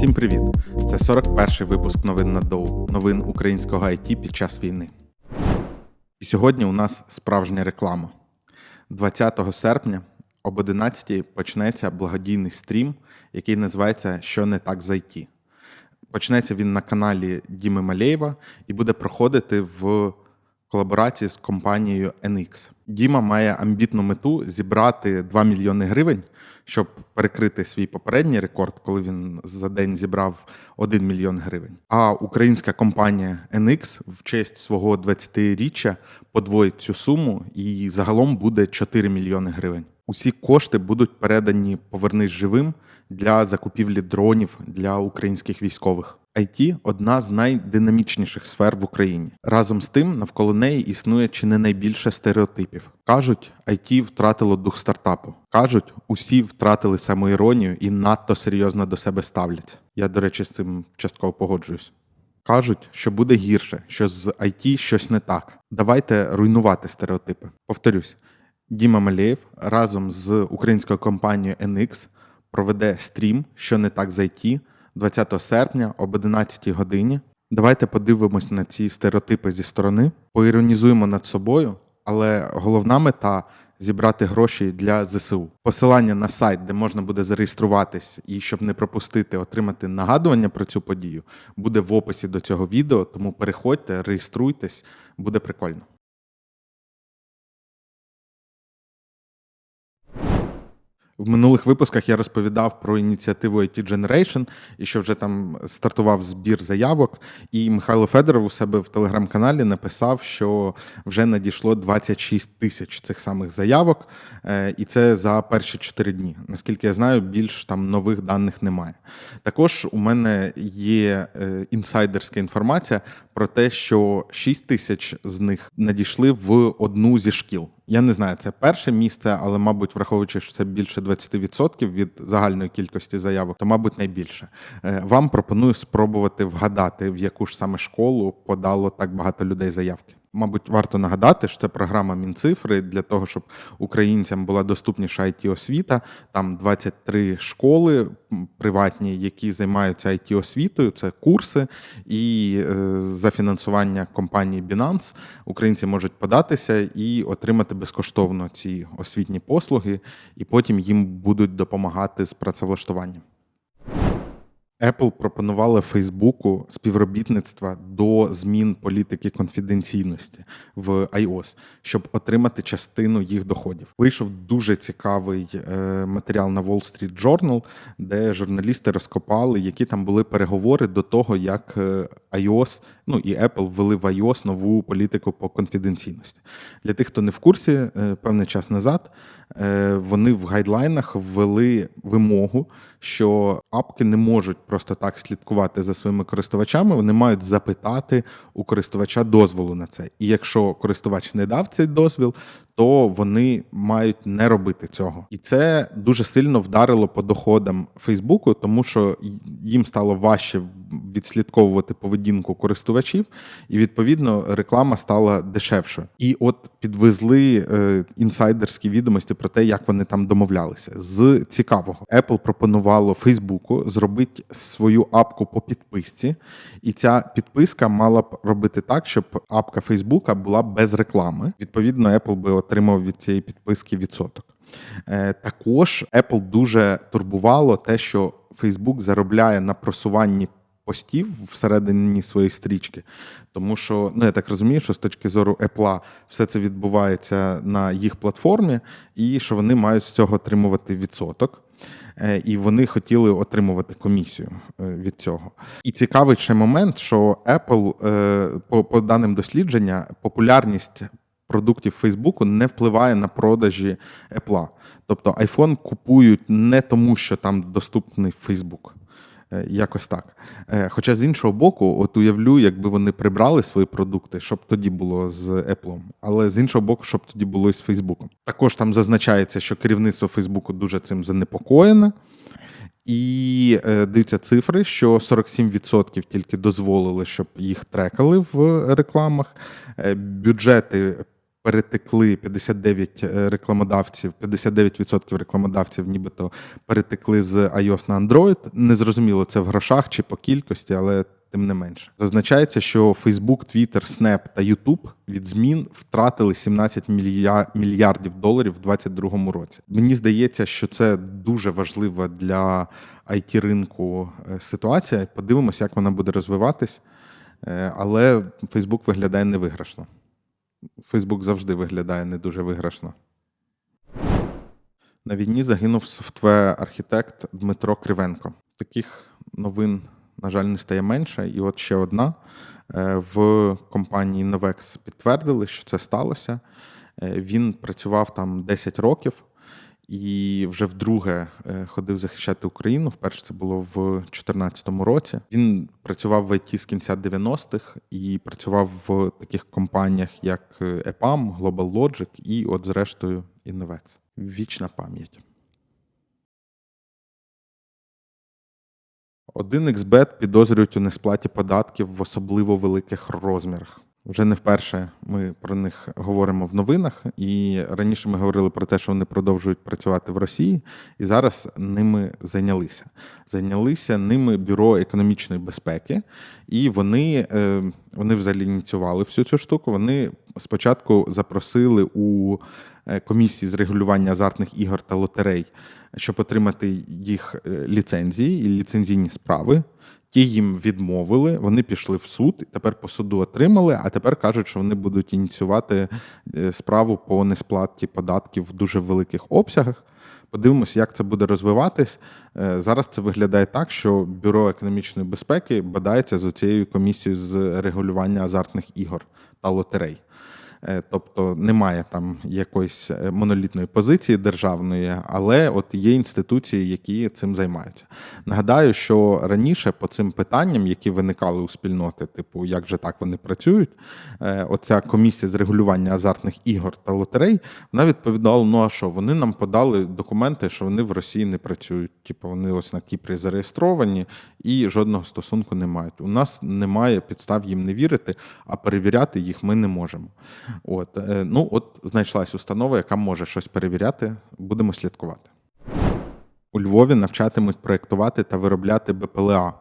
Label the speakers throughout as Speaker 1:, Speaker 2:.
Speaker 1: Всім привіт! Це 41-й випуск новин на Доу, новин українського IT під час війни. І сьогодні у нас справжня реклама. 20 серпня об 11 почнеться благодійний стрім, який називається Що не так з IT. Почнеться він на каналі Діми Малєєва і буде проходити в колаборації з компанією NX. Діма має амбітну мету зібрати 2 мільйони гривень, щоб перекрити свій попередній рекорд, коли він за день зібрав 1 мільйон гривень. А українська компанія NX в честь свого 20-річчя подвоїть цю суму і загалом буде 4 мільйони гривень. Усі кошти будуть передані повернись живим для закупівлі дронів для українських військових. IT – одна з найдинамічніших сфер в Україні. Разом з тим, навколо неї існує чи не найбільше стереотипів. Кажуть, IT втратило дух стартапу. Кажуть, усі втратили самоіронію і надто серйозно до себе ставляться. Я, до речі, з цим частково погоджуюсь. Кажуть, що буде гірше, що з IT щось не так. Давайте руйнувати стереотипи. Повторюсь, Діма Малєєв разом з українською компанією NX проведе стрім, що не так з IT, 20 серпня об 11 годині. Давайте подивимось на ці стереотипи зі сторони, поіронізуємо над собою, але головна мета зібрати гроші для ЗСУ. Посилання на сайт, де можна буде зареєструватись і щоб не пропустити, отримати нагадування про цю подію, буде в описі до цього відео. Тому переходьте, реєструйтесь, буде прикольно. В минулих випусках я розповідав про ініціативу IT Generation і що вже там стартував збір заявок. І Михайло Федоров у себе в телеграм-каналі написав, що вже надійшло 26 тисяч цих самих заявок, е, і це за перші 4 дні. Наскільки я знаю, більш там нових даних немає. Також у мене є е, інсайдерська інформація про те, що 6 тисяч з них надійшли в одну зі шкіл. Я не знаю, це перше місце, але, мабуть, враховуючи, що це більше 20% від загальної кількості заявок, то, мабуть, найбільше. Е, Вам пропоную спробувати вгадати, в яку ж саме школу подало так багато людей заявки. Мабуть, варто нагадати, що це програма Мінцифри для того, щоб українцям була доступніша it освіта. Там 23 школи приватні, які займаються it освітою. Це курси, і е, за фінансування компанії Binance українці можуть податися і отримати безкоштовно ці освітні послуги, і потім їм будуть допомагати з працевлаштуванням. Apple пропонувала Фейсбуку співробітництва до змін політики конфіденційності в iOS, щоб отримати частину їх доходів. Вийшов дуже цікавий е, матеріал на Wall Street Journal, де журналісти розкопали, які там були переговори до того, як е, iOS, ну і Apple ввели в iOS нову політику по конфіденційності. Для тих, хто не в курсі, е, певний час назад вони в гайдлайнах ввели вимогу, що апки не можуть просто так слідкувати за своїми користувачами, вони мають запитати у користувача дозволу на це. І якщо користувач не дав цей дозвіл, то вони мають не робити цього. І це дуже сильно вдарило по доходам Фейсбуку, тому що їм стало важче відслідковувати поведінку користувачів, і відповідно реклама стала дешевшою. І от підвезли е, інсайдерські відомості про те, як вони там домовлялися. З цікавого Apple пропонувало Фейсбуку зробити свою апку по підписці, і ця підписка мала б робити так, щоб апка Фейсбука була без реклами. Відповідно, Apple би отримав від цієї підписки відсоток. Е, також Apple дуже турбувало те, що Facebook заробляє на просуванні постів всередині своєї стрічки, тому що ну я так розумію, що з точки зору Apple все це відбувається на їх платформі, і що вони мають з цього отримувати відсоток. Е, і вони хотіли отримувати комісію е, від цього. І цікавий ще момент, що Apple, по, по даним дослідження, популярність продуктів Фейсбуку не впливає на продажі Apple. Тобто iPhone купують не тому, що там доступний Facebook. Е, якось так. Е, хоча з іншого боку, от уявлю, якби вони прибрали свої продукти, щоб тоді було з Apple, але з іншого боку, щоб тоді було і з Фейсбуком. Також там зазначається, що керівництво Фейсбуку дуже цим занепокоєне. І е, даються цифри, що 47% тільки дозволили, щоб їх трекали в рекламах. Бюджети перетекли 59 рекламодавців, 59% рекламодавців, нібито перетекли з iOS на Android. Незрозуміло, це в грошах чи по кількості, але тим не менше. Зазначається, що Facebook, Twitter, Snap та YouTube від змін втратили 17 мілья- мільярдів доларів в 2022 році. Мені здається, що це дуже важлива для it ринку е, ситуація. Подивимося, як вона буде розвиватись. Е, Але Facebook виглядає невиграшно. Фейсбук завжди виглядає не дуже виграшно. На війні загинув софтвер-архітект Дмитро Кривенко. Таких новин, на жаль, не стає менше. І от ще одна. Е, В компанії Novex підтвердили, що це сталося. Е, Він працював там 10 років і вже вдруге е, ходив захищати Україну. Вперше це було в 2014 році. Він працював в ІТ з кінця 90-х і працював в таких компаніях, як е, EPAM, Global Logic і, от, зрештою, Innovex. Вічна пам'ять. 1xBet підозрюють у несплаті податків в особливо великих розмірах. Вже не вперше ми про них говоримо в новинах, і раніше ми говорили про те, що вони продовжують працювати в Росії, і зараз ними зайнялися. Зайнялися ними бюро економічної безпеки, і вони, е, вони взагалі ініціювали всю цю штуку. Вони спочатку запросили у е, комісії з регулювання азартних ігор та лотерей, щоб отримати їх е, ліцензії і ліцензійні справи. Ті їм відмовили, вони пішли в суд, тепер по суду отримали, а тепер кажуть, що вони будуть ініціювати е, справу по несплаті податків в дуже великих обсягах. Подивимося, як це буде розвиватись. Е, Зараз це виглядає так, що Бюро економічної безпеки бадається з цією комісією з регулювання азартних ігор та лотерей. Е, Тобто немає там якоїсь е, монолітної позиції державної, але от є інституції, які цим займаються. Нагадаю, що раніше по цим питанням, які виникали у спільноти, типу, як же так вони працюють, е, оця комісія з регулювання азартних ігор та лотерей, вона відповідала: ну а що, вони нам подали документи, що вони в Росії не працюють. Типу, вони ось на Кіпрі зареєстровані і жодного стосунку не мають. У нас немає підстав їм не вірити, а перевіряти їх ми не можемо. От е, ну от знайшлась установа, яка може щось перевіряти. Будемо слідкувати. У Львові навчатимуть проєктувати та виробляти БПЛА.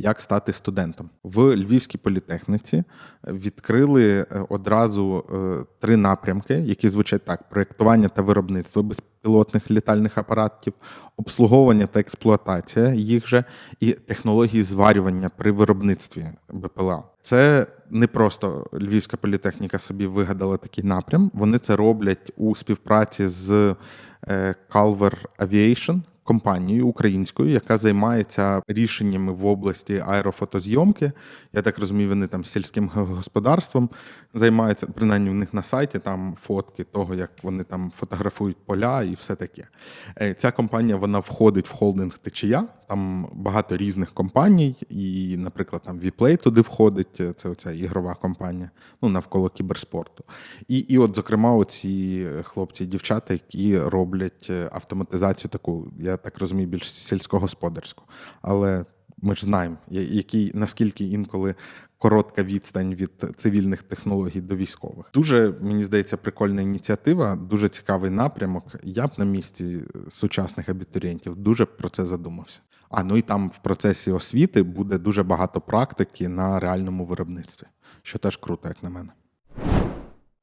Speaker 1: Як стати студентом в Львівській політехніці відкрили е, одразу е, три напрямки, які звучать так: проєктування та виробництво безпілотних літальних апаратів, обслуговування та експлуатація їх же, і технології зварювання при виробництві БПЛА. Це не просто Львівська політехніка собі вигадала такий напрям. Вони це роблять у співпраці з е, Calver Aviation, компанією українською, яка займається рішеннями в області аерофотозйомки. Я так розумію, вони там сільським господарством займаються. Принаймні, в них на сайті там фотки того, як вони там фотографують поля і все таке. Е, Ця компанія вона входить в холдинг течія. Там багато різних компаній, і, наприклад, там Vplay туди входить. Це оця ігрова компанія, ну навколо кіберспорту. І, і от, зокрема, оці хлопці і дівчата, які роблять е, автоматизацію таку, я так розумію, більш сільськогосподарську. Але ми ж знаємо, я- який наскільки інколи коротка відстань від цивільних технологій до військових. Дуже мені здається, прикольна ініціатива, дуже цікавий напрямок. Я б на місці сучасних абітурієнтів дуже про це задумався. А ну і там в процесі освіти буде дуже багато практики на реальному виробництві, що теж круто, як на мене.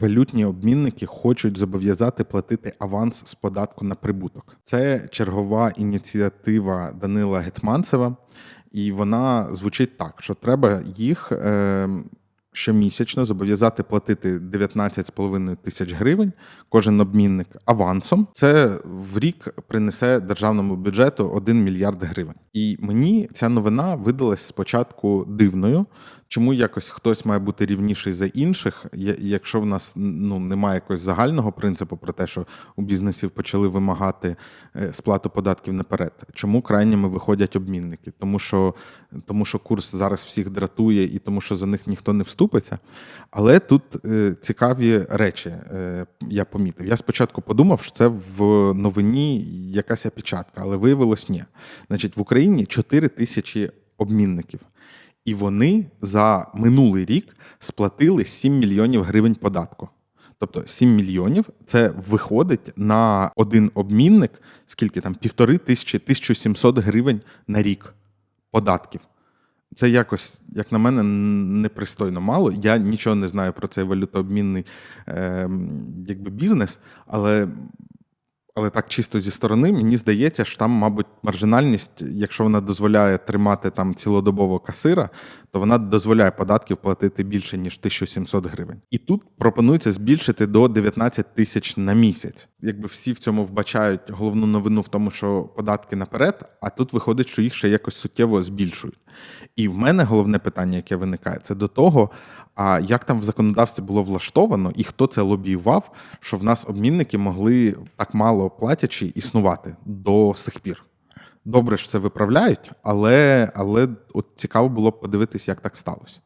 Speaker 1: Валютні обмінники хочуть зобов'язати платити аванс з податку на прибуток. Це чергова ініціатива Данила Гетманцева, і вона звучить так: що треба їх е, щомісячно зобов'язати платити 19,5 тисяч гривень кожен обмінник авансом. Це в рік принесе державному бюджету 1 мільярд гривень. І мені ця новина видалась спочатку дивною. Чому якось хтось має бути рівніший за інших, якщо в нас ну немає якогось загального принципу про те, що у бізнесів почали вимагати е, сплату податків наперед? Чому крайніми виходять обмінники? Тому що, тому що курс зараз всіх дратує і тому, що за них ніхто не вступиться. Але тут е, цікаві речі е, я помітив. Я спочатку подумав, що це в новині якась опечатка, але виявилось ні. Значить, в Україні 4 тисячі обмінників. І вони за минулий рік сплатили 7 мільйонів гривень податку. Тобто 7 мільйонів це виходить на один обмінник, скільки там півтори тисячі 1700 гривень на рік податків. Це якось, як на мене, непристойно мало. Я нічого не знаю про цей валютообмінний е, якби бізнес, але але так чисто зі сторони, мені здається, що там, мабуть, маржинальність, якщо вона дозволяє тримати там цілодобово касира, то вона дозволяє податків платити більше ніж 1700 гривень. І тут пропонується збільшити до 19 тисяч на місяць. Якби всі в цьому вбачають головну новину в тому, що податки наперед, а тут виходить, що їх ще якось суттєво збільшують. І в мене головне питання, яке виникає, це до того, а як там в законодавстві було влаштовано і хто це лобіював, що в нас обмінники могли так мало платячи існувати до сих пір. Добре, що це виправляють, але але от цікаво було б подивитися, як так сталося.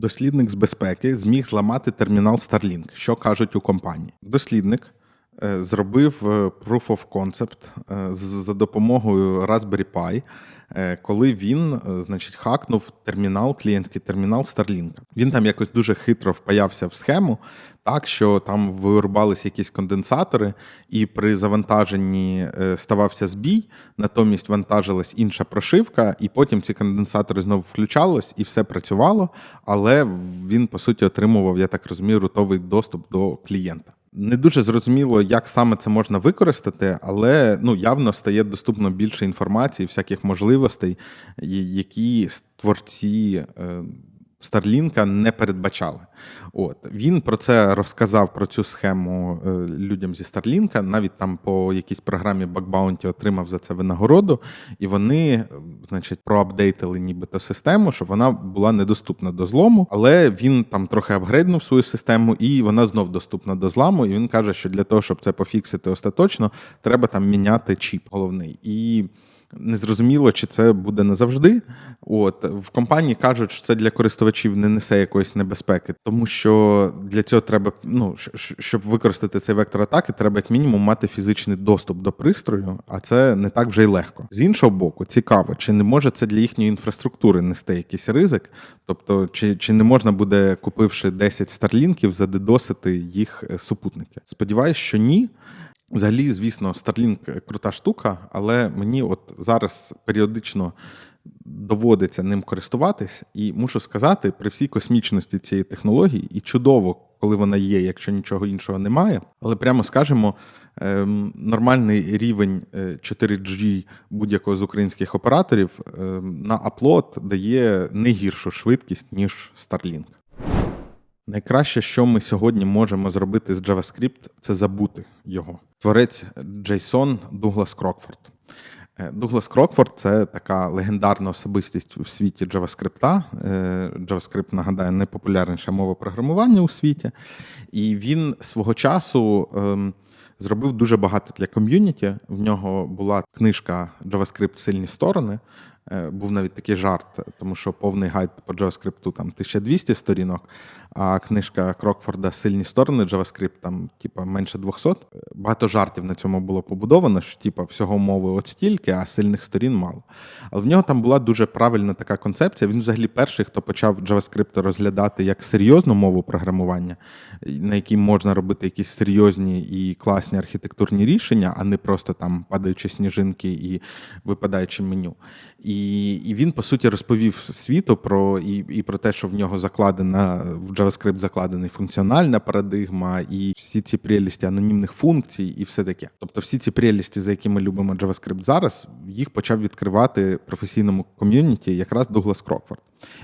Speaker 1: Дослідник з безпеки зміг зламати термінал Starlink. Що кажуть у компанії? Дослідник е, зробив е, Proof of Concept е, за допомогою Raspberry Pi коли він, значить, хакнув термінал, клієнтський термінал Starlink. Він там якось дуже хитро впаявся в схему, так що там вирубалися якісь конденсатори, і при завантаженні е, ставався збій, натомість вантажилась інша прошивка, і потім ці конденсатори знову включались і все працювало. Але він, по суті, отримував, я так розумію, рутовий доступ до клієнта. Не дуже зрозуміло, як саме це можна використати, але ну явно стає доступно більше інформації, всяких можливостей, які творці е, Старлінка не передбачали. От Він про це розказав про цю схему е, людям зі Старлінка. Навіть там по якійсь програмі Bug отримав за це винагороду, і вони, значить, проапдейтили нібито систему, щоб вона була недоступна до злому. Але він там трохи апгрейднув свою систему, і вона знов доступна до зламу. І він каже, що для того, щоб це пофіксити остаточно, треба там міняти чіп головний. І Незрозуміло, чи це буде назавжди. От в компанії кажуть, що це для користувачів не несе якоїсь небезпеки, тому що для цього треба, ну щоб використати цей вектор атаки, треба як мінімум мати фізичний доступ до пристрою, а це не так вже й легко. З іншого боку, цікаво, чи не може це для їхньої інфраструктури нести якийсь ризик, тобто, чи чи не можна буде, купивши 10 старлінків, задедосити їх е, супутники? Сподіваюсь, що ні. Взагалі, звісно, Starlink крута штука, але мені от зараз періодично доводиться ним користуватись, і мушу сказати, при всій космічності цієї технології, і чудово, коли вона є, якщо нічого іншого немає. Але прямо скажемо, ем, нормальний рівень 4G е, будь-якого з українських операторів ем, на аплод дає не гіршу швидкість, ніж Starlink. Найкраще, що ми сьогодні можемо зробити з JavaScript, це забути його. Творець JSON Дуглас Крокфорд. Е, Дуглас Крокфорд це така легендарна особистість у світі JavaScript. Е, JavaScript, нагадаю, найпопулярніша мова програмування у світі. І він свого часу ем, зробив дуже багато для ком'юніті. В нього була книжка JavaScript Сильні сторони. Е, був навіть такий жарт, тому що повний гайд по JavaScript там 1200 сторінок, а книжка Крокфорда Сильні сторони JavaScript там, типа, менше 200. Багато жартів на цьому було побудовано, що типа, всього мови от стільки, а сильних сторін мало. Але в нього там була дуже правильна така концепція. Він взагалі перший, хто почав JavaScript розглядати як серйозну мову програмування, на якій можна робити якісь серйозні і класні архітектурні рішення, а не просто там падаючи сніжинки і випадаючи меню. І і він, по суті, розповів світу про і, і про те, що в нього закладена в JavaScript закладений функціональна парадигма, і всі ці прелісті анонімних функцій, і все таке. Тобто, всі ці прелісті, за які ми любимо JavaScript зараз, їх почав відкривати професійному ком'юніті якраз Дуглас Крокфорд.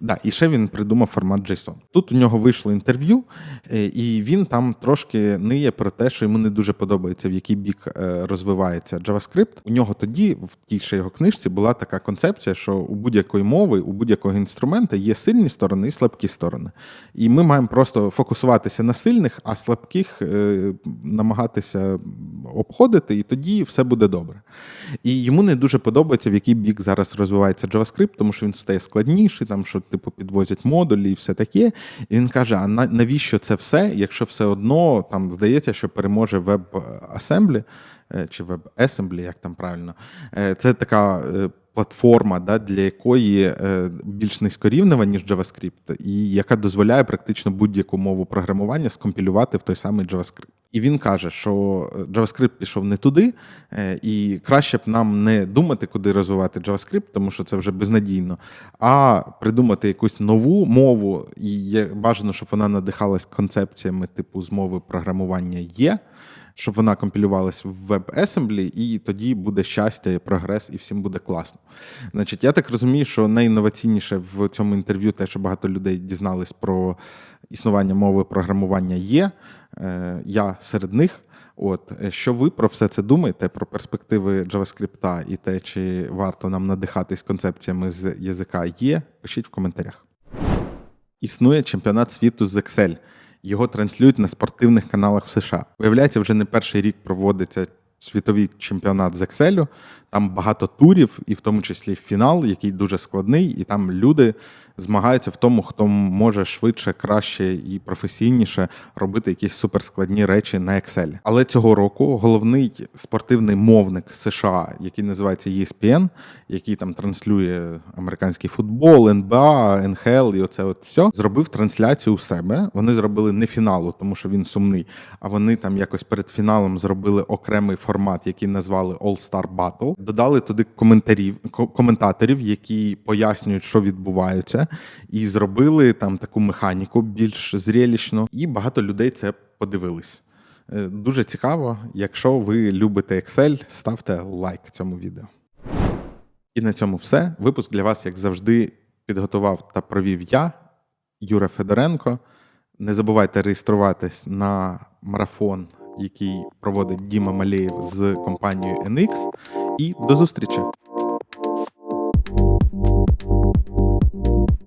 Speaker 1: Да, І ще він придумав формат JSON. Тут у нього вийшло інтерв'ю, е, і він там трошки ниє про те, що йому не дуже подобається, в який бік е, розвивається JavaScript. У нього тоді, в тій ще його книжці, була така концепція, що у будь-якої мови, у будь-якого інструмента є сильні сторони і слабкі сторони. І ми маємо просто фокусуватися на сильних, а слабких е, намагатися обходити, і тоді все буде добре. І йому не дуже подобається, в який бік зараз розвивається JavaScript, тому що він стає складніший. там там, що типу підвозять модулі і все таке. І він каже: а навіщо це все, якщо все одно там здається, що переможе веб-асемблі чи WebAssembly, як там правильно. Е, Це така е, платформа, да, для якої е, більш низькорівнева, ніж JavaScript, і яка дозволяє практично будь-яку мову програмування скомпілювати в той самий JavaScript. І він каже, що е, JavaScript пішов не туди, е, і краще б нам не думати, куди розвивати JavaScript, тому що це вже безнадійно, а придумати якусь нову мову, і є бажано, щоб вона надихалась концепціями типу з мови програмування є, щоб вона компілювалась в WebAssembly, і тоді буде щастя, і прогрес, і всім буде класно. Значить, я так розумію, що найінноваційніше в цьому інтерв'ю те, що багато людей дізнались про існування мови програмування є. Е, Я серед них. От е, що ви про все це думаєте, про перспективи JavaScript і те, чи варто нам надихатись концепціями з язика є? Пишіть в коментарях. Існує чемпіонат світу з Excel. Його транслюють на спортивних каналах в США. Виявляється, вже не перший рік проводиться світовий чемпіонат з Excel. Там багато турів, і в тому числі фінал, який дуже складний, і там люди змагаються в тому, хто може швидше, краще і професійніше робити якісь суперскладні речі на Excel. Але цього року головний спортивний мовник США, який називається ESPN, який там транслює американський футбол, НБА, НХЛ і оце от все, зробив трансляцію у себе. Вони зробили не фіналу, тому що він сумний. А вони там якось перед фіналом зробили окремий формат, який назвали All-Star Battle. Додали туди коментарів, коментаторів, які пояснюють, що відбувається, і зробили там таку механіку більш зрелищну. І багато людей це подивились. Е, Дуже цікаво. Якщо ви любите Excel, ставте лайк цьому відео. І на цьому все. Випуск для вас, як завжди, підготував та провів я, Юра Федоренко. Не забувайте реєструватись на марафон, який проводить Діма Малеєв з компанією NX. І до зустрічі!